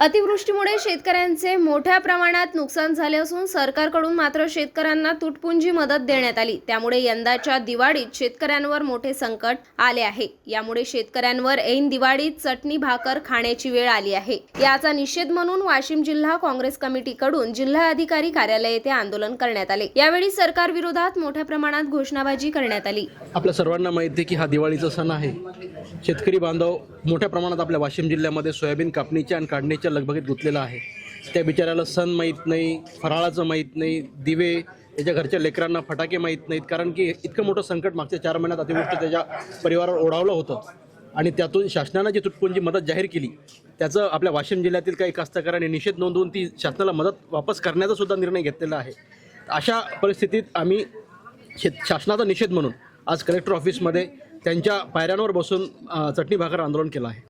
अतिवृष्टीमुळे शेतकऱ्यांचे मोठ्या प्रमाणात नुकसान झाले असून सरकारकडून मात्र शेतकऱ्यांना तुटपुंजी मदत देण्यात आली. त्यामुळे यंदाच्या दिवाळीत शेतकऱ्यांवर मोठे संकट आले आहे. यामुळे शेतकऱ्यांवर ऐन दिवाळीत चटणी भाकर खाण्याची वेळ आली आहे. याचा निषेध म्हणून वाशिम जिल्हा काँग्रेस कमिटीकडून जिल्हा अधिकारी कार्यालय येथे आंदोलन करण्यात आले. यावेळी सरकार विरोधात मोठ्या प्रमाणात घोषणाबाजी करण्यात आली. आपल्या सर्वांना माहिती की हा दिवाळीचा सण आहे. शेतकरी बांधव मोठ्या प्रमाणात आपल्या वाशिम जिल्ह्यामध्ये सोयाबीन कापणीच्या आणि काढणीच्या लगबगीत गुंतलेला आहे. त्या बिचाऱ्याला सण माहीत नाही फराळाचं माहीत नाही दिवे त्याच्या घरच्या लेकरांना फटाके माहीत नाहीत. कारण की इतकं मोठं संकट मागच्या चार महिन्यात अतिवृष्टी त्याच्या परिवारावर ओढावलं होतं. आणि त्यातून शासनानं जी तुटपुंजी मदत जाहीर केली त्याचं आपल्या वाशिम जिल्ह्यातील काही कास्तकारांनी निषेध नोंदवून ती शासनाला मदत वापस करण्याचा सुद्धा निर्णय घेतलेला आहे. अशा परिस्थितीत आम्ही शेत शासनाचा निषेध म्हणून आज कलेक्टर ऑफिसमध्ये त्यांच्या पायऱ्यांवर बसून चटणी भाकर आंदोलन केलं आहे.